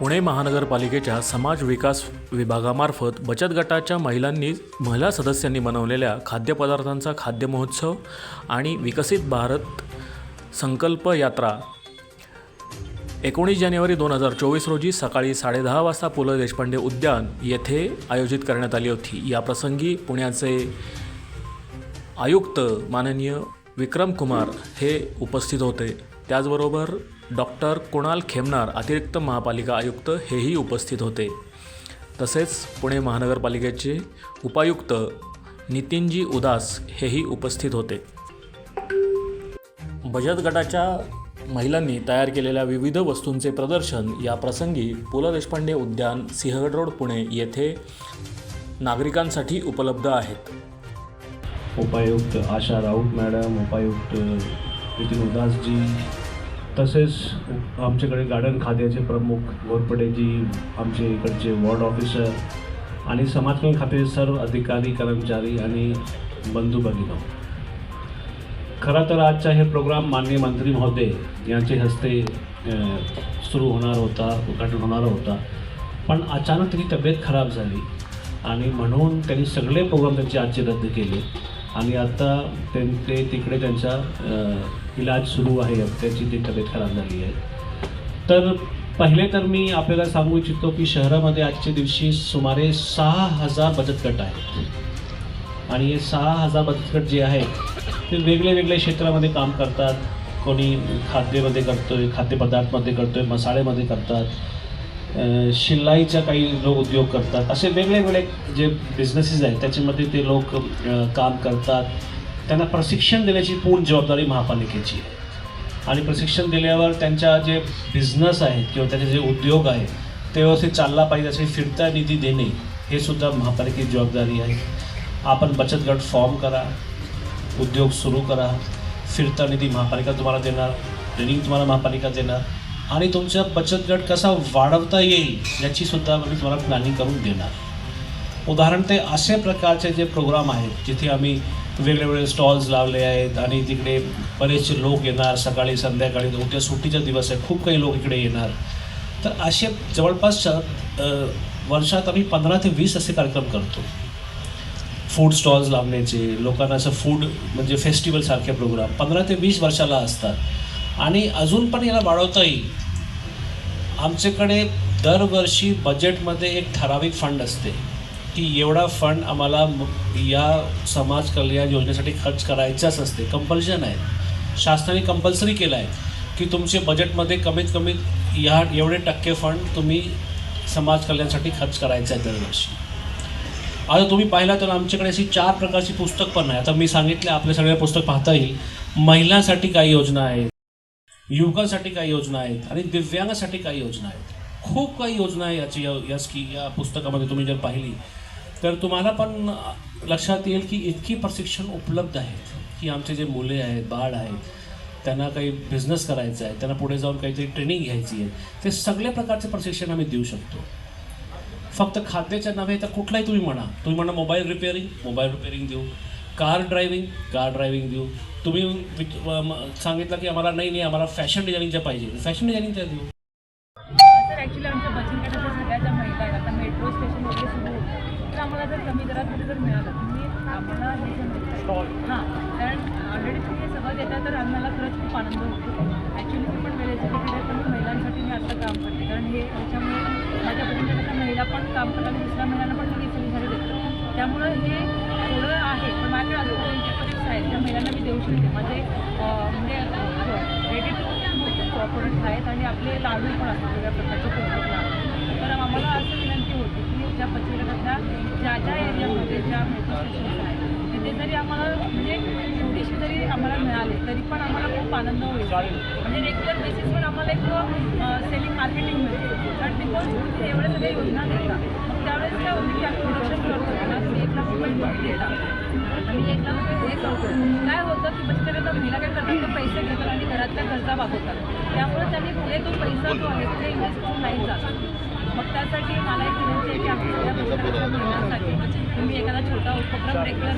पुणे महानगरपालिकेच्या समाज विकास विभागामार्फत बचत गटाच्या महिलांनी महिला सदस्यांनी बनवलेल्या खाद्यपदार्थांचा खाद्य महोत्सव आणि विकसित भारत संकल्प यात्रा. एकोणीस जानेवारी दोन हजार चोवीस रोजी सकाळी साडेदहा वाजता पु ल देशपांडे उद्यान येथे आयोजित करण्यात आली होती. या प्रसंगी पुण्याचे आयुक्त माननीय विक्रम कुमार हे उपस्थित होते. त्याचबरोबर डॉक्टर कुणाल खेमनार अतिरिक्त महापालिका आयुक्त हेही उपस्थित होते. तसेच पुणे महानगरपालिकेचे उपायुक्त नितीनजी उदास हेही उपस्थित होते. बचत गटाच्या महिलांनी तयार केलेल्या विविध वस्तूंचे प्रदर्शन या प्रसंगी पु ल देशपांडे उद्यान सिंहगड रोड पुणे येथे नागरिकांसाठी उपलब्ध आहेत. उपायुक्त आशा राऊत मॅडम उपायुक्त नितीन उदासजी तसेच आमच्याकडे गार्डन खात्याचे प्रमुख घोरपडेजी आमचे इकडचे वॉर्ड ऑफिसर आणि समाजकल्याण खाते खात्याचे सर्व अधिकारी कर्मचारी आणि बंधू भगिनी खरं तर आजचा हे प्रोग्राम माननीय मंत्री महोदय यांचे हस्ते सुरू होणार होता उद्घाटन होणार होता. पण अचानक त्याची तब्येत खराब झाली आणि म्हणून त्यांनी सगळे प्रोग्राम त्यांचे आजचे रद्द केले. आणि आता ते तिकडे त्यांच्या इलाज सुरू आहे त्याची ती तब्येत खराब झाली आहे. तर पहिले तर मी आपल्याला सांगू इच्छितो की शहरामध्ये आजच्या दिवशी सुमारे सहा हजार बचत गट आहेत. आणि हे सहा हजार बचत गट जे आहेत ते वेगळे वेगळे क्षेत्रामध्ये काम करतात. कोणी खाद्यमध्ये करतोय खाद्यपदार्थमध्ये करतोय मसाळेमध्ये करतात. शिलाईचा काही लोक उद्योग करतात. असे वेगळे वेगळे जे बिझनेसेस आहेत त्याच्यामध्ये ते लोक काम करतात. त्यांना प्रशिक्षण देण्याची पूर्ण जबाबदारी महापालिकेची आहे. आणि प्रशिक्षण दिल्यावर त्यांच्या जे बिझनेस आहेत किंवा त्यांचे जे उद्योग आहेत ते व्यवस्थित चालला पाहिजे असे फिरता निधी देणे हे सुद्धा महापालिकेची जबाबदारी आहे. आपण बचत गट फॉर्म करा उद्योग सुरू करा फिरता निधी महापालिका तुम्हाला देणार ट्रेनिंग तुम्हाला महापालिका देणार आणि तुमचा बचत गट कसा वाढवता येईल याची सुद्धा मी तुम्हाला प्लॅनिंग करून देणार. उदाहरण ते असे प्रकारचे जे प्रोग्राम आहेत जिथे आम्ही वेगवेगळे स्टॉल्स लावले आहेत आणि तिकडे बरेचसे लोक येणार सकाळी संध्याकाळी उद्या सुट्टीचा दिवस आहे खूप काही लोक इकडे येणार. तर असे जवळपास वर्षात आम्ही पंधरा ते वीस असे कार्यक्रम करतो. फूड स्टॉल्स लावण्याचे लोकांना असं फूड म्हणजे फेस्टिवलसारखे प्रोग्राम पंधरा ते वीस वर्षाला असतात. आणि अजून पण याला वाढवता येईल आमच्याकडे दरवर्षी बजेटमध्ये एक ठराविक फंड असते. की एवढा फंड आम्हाला या समाज कल्याण योजनेसाठी खर्च करायचाच असते. कंपल्शन आहे. शासनाने कंपल्सरी केलं आहे की तुमचे बजेटमध्ये कमीत कमी या एवढे टक्के फंड तुम्ही समाज कल्याणासाठी खर्च करायचा आहे दरवर्षी. आता तुम्ही पाहिला तर आमच्याकडे अशी चार प्रकारची पुस्तक पण आहे आता मी सांगितलं आपले सगळे पुस्तक पाहता येईल. महिलांसाठी काही योजना आहेत युवकांसाठी काही योजना आहेत आणि दिव्यांगासाठी काही योजना आहेत. खूप काही योजना आहे याची या या स्की या पुस्तकामध्ये तुम्ही जर पाहिली तर तुम्हाला पण लक्षात येईल की इतकी प्रशिक्षण उपलब्ध आहेत की आमचे जे मुले आहेत बाळ आहेत त्यांना काही बिझनेस करायचा आहे त्यांना पुढे जाऊन काहीतरी ट्रेनिंग घ्यायची आहे ते सगळ्या प्रकारचे प्रशिक्षण आम्ही देऊ शकतो. फक्त खाद्याच्या नव्हे तर कुठलाही तुम्ही म्हणा तुम्ही म्हणा मोबाईल रिपेअरिंग मोबाईल रिपेअरिंग देऊ. कार ड्रायव्हिंग कार ड्रायव्हिंग देऊ. तुम्ही सांगितलं की आम्हाला नाही नाही आम्हाला फॅशन डिझायनिंगच्या पाहिजे. फॅशन डिझायनिंगच्या देऊ. ॲक्च्युली आमच्या बचत गटाच्या सगळ्या ज्या महिला आहेत. आता मेट्रो स्टेशन आम्हाला जर कमी दरात जरी जर मिळालं तुम्ही आम्हाला हे जे हां कारण ऑलरेडी तुम्ही हे सगळं देता तर आम्हाला खरंच खूप आनंद होतो. ॲक्च्युली मी पण वेळ एज्युकेटेड आहे पण महिलांसाठी मी आता काम करते. कारण हे त्याच्यामुळे माझ्या बचत गटाच्या महिला पण काम करतात आणि दुसऱ्या महिलांना पण मी सुविधा देतो त्यामुळं हे थोडं आहे पण माझ्याकडे अजून तीन प्रोजेक्ट्स आहेत त्या महिलांना मी देऊ शकते. माझे म्हणजे रेडी टू प्रोडक्ट्स आहेत आणि आपले लाडू पण असतात वेगळ्या प्रकारचे प्रोडक्ट तर आम्हाला असं विनंती होती की ज्या पश्चिमघाटातल्या ज्या ज्या एरियामध्ये ज्या मेट्रो स्टेशन्स आहेत तिथे जरी आम्हाला म्हणजे थोडीशी जरी मिळाले तरी पण आम्हाला खूप आनंद होईल. म्हणजे रेग्युलर बेसिसवर आम्हाला एक सेलिंग मार्केटिंग मिळते. कारण बिकॉज तुम्ही एवढ्या सगळ्या योजना देता मग त्यावेळेस काय होतं की आम्ही प्रोडक्शन करतो ना तुम्ही एक लाख रुपये देता आणि एक लाख रुपये हे करतो काय होतं की बचत गटाच्या महिला काय करतात ते पैसे घेतात आणि घरातल्या गरजा भागवतात त्यामुळे त्यांनी पुढे तो पैसा जो आहे तो इन्व्हेस्ट करून नाही जात. मग त्यासाठी मला एक विनंती आहे की आमच्या सगळ्या महिलांसाठी तुम्ही एखादा छोटा उपक्रम रेग्युलर